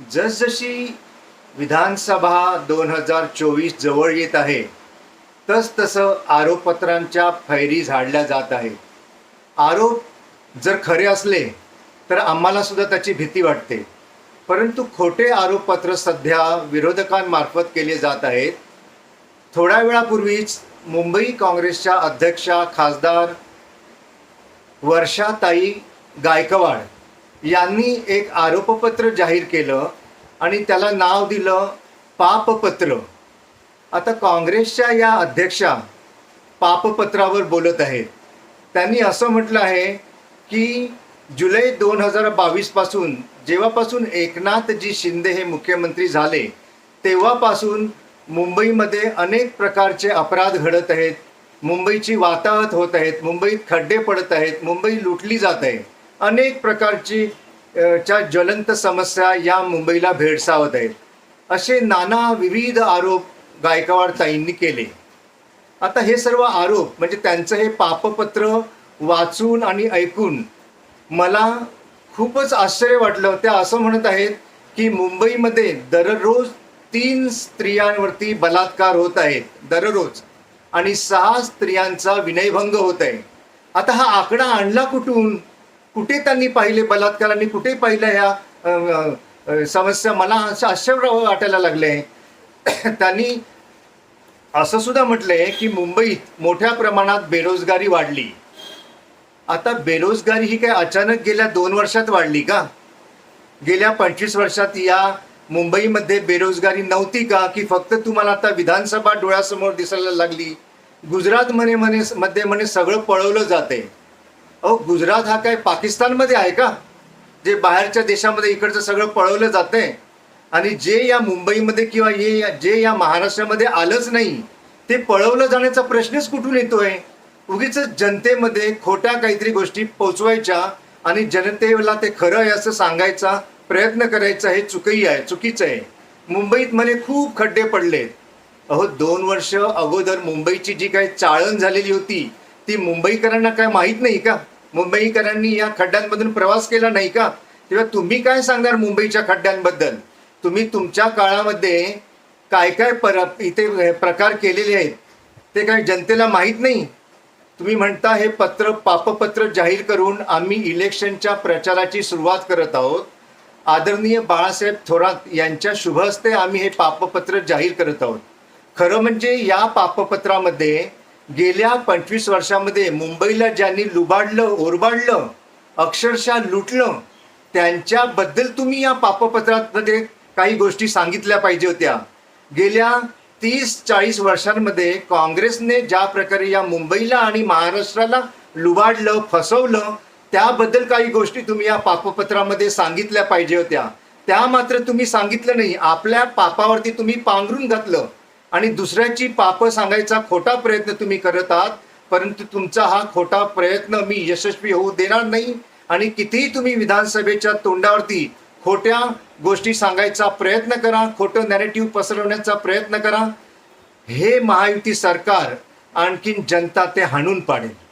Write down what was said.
जसजशी विधानसभा दोन हजार चोवीस जवळ येत आहे तसतसं आरोपपत्रांच्या फैरी झाडल्या जात आहे. आरोप जर खरे असले तर आम्हाला सुद्धा त्याची भीती वाटते. परंतु खोटे आरोपपत्र सध्या विरोधकांमार्फत केले जात आहेत. थोड्या वेळापूर्वीच मुंबई काँग्रेसच्या अध्यक्षा खासदार वर्षाताई गायकवाड यांनी एक आरोपपत्र जाहीर केलं आणि त्याला नाव दिलं पापपत्र. आता काँग्रेसच्या या अध्यक्षा पापपत्रावर बोलत आहेत. त्यांनी असं म्हटलं आहे की जुलै दोन हजार बावीसपासून जेव्हापासून एकनाथजी शिंदे हे मुख्यमंत्री झाले तेव्हापासून मुंबईमध्ये अनेक प्रकारचे अपराध घडत आहेत. मुंबईची वाताहत होत आहेत मुंबईत खड्डे पडत आहेत मुंबई लुटली जात आहे. अनेक प्रकारची च्या ज्वलंत समस्या या मुंबईला भेडसावत आहेत. असे नाना विविध आरोप गायकवाड ताईंनी केले. आता हे सर्व आरोप म्हणजे त्यांचं हे पापपत्र वाचून आणि ऐकून मला खूपच आश्चर्य वाटलं. त्या असं म्हणत आहेत की मुंबईमध्ये दररोज तीन स्त्रियांवरती बलात्कार होत आहेत. दररोज. आणि सहा स्त्रियांचा विनयभंग होत आहे. आता हा आकडा आणला कुठून? कुठे त्यांनी पाहिले बलात्कारांनी? कुठे पाहिलं ह्या समस्या? मला असं आश्चर्य वाटायला लागले त्यांनी असं सुद्धा म्हटलंय की मुंबईत मोठ्या प्रमाणात बेरोजगारी वाढली. आता बेरोजगारी ही काय अचानक गेल्या दोन वर्षात वाढली का? गेल्या पंचवीस वर्षात या मुंबईमध्ये बेरोजगारी नव्हती का? की फक्त तुम्हाला आता विधानसभा डोळ्यासमोर दिसायला लागली? गुजरात म्हणे म्हणे मध्ये म्हणे सगळं पळवलं जाते अहो गुजरात हा काय पाकिस्तानमध्ये आहे का? जे बाहेरच्या देशामध्ये इकडचं सगळं पळवलं जातंय आणि जे या मुंबईमध्ये किंवा हे जे या महाराष्ट्रामध्ये आलंच नाही ते पळवलं जाण्याचा प्रश्नच कुठून येतोय? उगीच जनतेमध्ये खोट्या काहीतरी गोष्टी पोचवायच्या आणि जनतेला ते खरं आहे असं सांगायचा प्रयत्न करायचा हे चुकही आहे चुकीचं आहे. मुंबईत मध्ये खूप खड्डे पडलेत. अहो दोन वर्ष अगोदर मुंबईची जी काही चाळण झालेली होती ती मुंबईकरांना काय माहीत नाही का? मुंबईकरांनी या खड्ड्यांमधून प्रवास केला नाही का? तेव्हा तुम्ही काय सांगणार मुंबईच्या खड्ड्यांबद्दल? तुम्ही तुमच्या काळामध्ये काय काय पर इथे प्रकार केलेले आहेत ते काय जनतेला माहीत नाही? तुम्ही म्हणता हे पत्र पापपत्र जाहीर करून आम्ही इलेक्शनच्या प्रचाराची सुरुवात करत आहोत. आदरणीय बाळासाहेब थोरात यांच्या शुभ हस्ते आम्ही हे पापपत्र जाहीर करत आहोत. खरं म्हणजे या पापपत्रामध्ये गेल्या पंचवीस वर्षामध्ये मुंबईला ज्यांनी लुबाडलं ओरबाडलं अक्षरशः लुटलं त्यांच्याबद्दल तुम्ही या पापपत्रामध्ये काही गोष्टी सांगितल्या पाहिजे होत्या. गेल्या तीस चाळीस वर्षांमध्ये काँग्रेसने ज्या प्रकारे या मुंबईला आणि महाराष्ट्राला लुबाडलं फसवलं त्याबद्दल काही गोष्टी तुम्ही या पापपत्रामध्ये सांगितल्या पाहिजे होत्या. त्या मात्र तुम्ही सांगितलं नाही. आपल्या पापावरती तुम्ही पांघरून घातलं. आणि दुसऱ्याची पाप सांगायचा खोटा प्रयत्न तुम्ही करत आहात परंतु तुमचा हा खोटा प्रयत्न मी यशस्वी होऊ देणार नाही. आणि कितीही तुम्ही विधानसभेच्या तोंडावरती खोट्या गोष्टी सांगायचा प्रयत्न करा खोटं नॅरेटिव्ह पसरवण्याचा प्रयत्न करा. हे महायुती सरकार आणखीन जनता ते हाणून पाडेल.